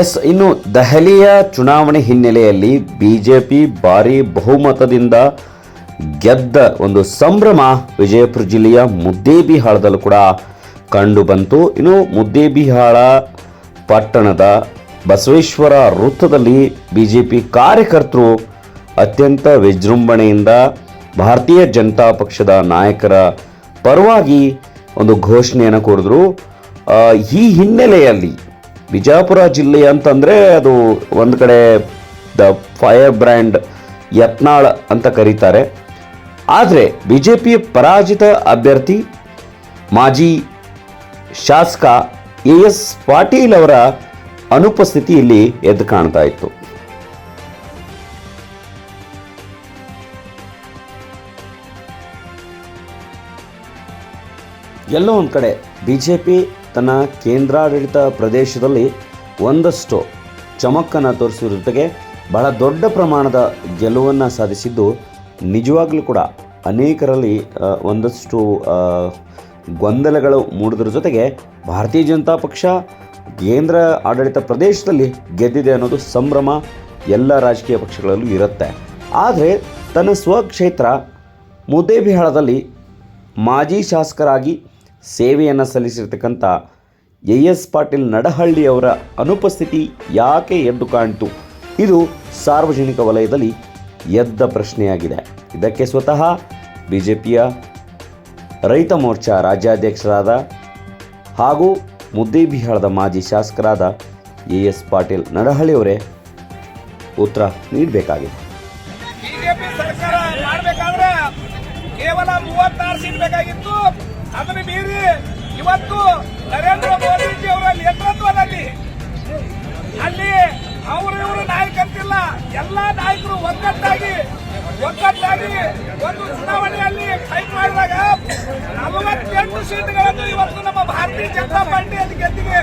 S, ಇನ್ನು ದೆಹಲಿಯ ಚುನಾವಣೆ ಹಿನ್ನೆಲೆಯಲ್ಲಿ ಬಿಜೆಪಿ ಭಾರೀ ಬಹುಮತದಿಂದ ಗೆದ್ದ ಒಂದು ಸಂಭ್ರಮ ವಿಜಯಪುರ ಜಿಲ್ಲೆಯ ಮುದ್ದೇಬಿಹಾಳದಲ್ಲೂ ಕೂಡ ಕಂಡು ಬಂತು. ಇನ್ನು ಮುದ್ದೇಬಿಹಾಳ ಪಟ್ಟಣದ ಬಸವೇಶ್ವರ ವೃತ್ತದಲ್ಲಿ ಬಿಜೆಪಿ ಕಾರ್ಯಕರ್ತರು ಅತ್ಯಂತ ವಿಜೃಂಭಣೆಯಿಂದ ಭಾರತೀಯ ಜನತಾ ಪಕ್ಷದ ನಾಯಕರ ಪರವಾಗಿ ಒಂದು ಘೋಷಣೆಯನ್ನು ಕೊಡಿದ್ರು. ಈ ಹಿನ್ನೆಲೆಯಲ್ಲಿ ಬಿಜಾಪುರ ಜಿಲ್ಲೆ ಅಂತಂದರೆ ಅದು ಒಂದು ಕಡೆ ದ ಫೈರ್ ಬ್ರ್ಯಾಂಡ್ ಯತ್ನಾಳ್ ಅಂತ ಕರೀತಾರೆ. ಆದರೆ ಬಿ ಜೆ ಪಿ ಪರಾಜಿತ ಅಭ್ಯರ್ಥಿ ಮಾಜಿ ಶಾಸಕ ಎ ಎಸ್ ಪಾಟೀಲ್ ಅವರ ಅನುಪಸ್ಥಿತಿ ಇಲ್ಲಿ ಎದ್ದು ಕಾಣ್ತಾ ಇತ್ತು. ಎಲ್ಲೋ ಒಂದು ಕಡೆ ಬಿ ಜೆ ಪಿ ತನ್ನ ಕೇಂದ್ರಾಡಳಿತ ಪ್ರದೇಶದಲ್ಲಿ ಒಂದಷ್ಟು ಚಮಕನ್ನು ತೋರಿಸುವ ಜೊತೆಗೆ ಬಹಳ ದೊಡ್ಡ ಪ್ರಮಾಣದ ಗೆಲುವನ್ನು ಸಾಧಿಸಿದ್ದು ನಿಜವಾಗ್ಲೂ ಕೂಡ ಅನೇಕರಲ್ಲಿ ಒಂದಷ್ಟು ಗೊಂದಲಗಳು ಮೂಡಿದ್ರ ಜೊತೆಗೆ ಭಾರತೀಯ ಜನತಾ ಪಕ್ಷ ಕೇಂದ್ರ ಆಡಳಿತ ಪ್ರದೇಶದಲ್ಲಿ ಗೆದ್ದಿದೆ ಅನ್ನೋದು ಸಂಭ್ರಮ ಎಲ್ಲ ರಾಜಕೀಯ ಪಕ್ಷಗಳಲ್ಲೂ ಇರುತ್ತೆ. ಆದರೆ ತನ್ನ ಸ್ವಕ್ಷೇತ್ರ ಮುದ್ದೇಬಿಹಾಳದಲ್ಲಿ ಮಾಜಿ ಶಾಸಕರಾಗಿ ಸೇವೆಯನ್ನು ಸಲ್ಲಿಸಿರ್ತಕ್ಕಂಥ ಎ ಎಸ್ ಪಾಟೀಲ್ ನಡಹಳ್ಳಿ ಅವರ ಅನುಪಸ್ಥಿತಿ ಯಾಕೆ ಎದ್ದು ಕಾಣಿತು? ಇದು ಸಾರ್ವಜನಿಕ ವಲಯದಲ್ಲಿ ಎದ್ದ ಪ್ರಶ್ನೆಯಾಗಿದೆ. ಇದಕ್ಕೆ ಸ್ವತಃ ಬಿ ಜೆ ಪಿಯ ರೈತ ಮೋರ್ಚಾ ರಾಜ್ಯಾಧ್ಯಕ್ಷರಾದ ಹಾಗೂ ಮುದ್ದೇಬಿಹಾಳದ ಮಾಜಿ ಶಾಸಕರಾದ ಎ ಎಸ್ ಪಾಟೀಲ್ ನಡಹಳ್ಳಿಯವರೇ ಉತ್ತರ ನೀಡಬೇಕಾಗಿದೆ. ಕೇವಲ ಮೂವತ್ತಾರು ಸೀಟ್ ಬೇಕಾಗಿತ್ತು. ಅದನ್ನ ಮೀರಿ ಇವತ್ತು ನರೇಂದ್ರ ಮೋದಿಜಿ ಅವರ ನೇತೃತ್ವದಲ್ಲಿ ಅಲ್ಲಿ ಅವರು ಇವರು ನಾಯಕಂತಿಲ್ಲ. ಎಲ್ಲಾ ನಾಯಕರು ಒಗ್ಗಟ್ಟಾಗಿ ಒಗ್ಗಟ್ಟಾಗಿ ಒಂದು ಚುನಾವಣೆಯಲ್ಲಿ ಫೈಟ್ ಮಾಡಿದಾಗ ನಲವತ್ತೆಂಟು ಸೀಟ್ಗಳನ್ನು ಇವತ್ತು ನಮ್ಮ ಭಾರತೀಯ ಜನತಾ ಪಾರ್ಟಿ ಗೆದ್ದಿವೆ ಗೆದ್ದಿದೆ.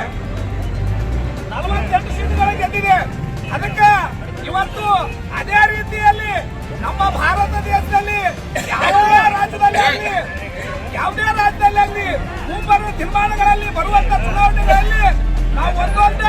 ಯಾವುದೇ ರಾಜ್ಯದಲ್ಲಿ ಮುಂಬರುವ ತೀರ್ಮಾನಗಳಲ್ಲಿ ಬರುವಂತ ಚುನಾವಣೆಗಳಲ್ಲಿ ನಾವು ಒಂದೊಂದು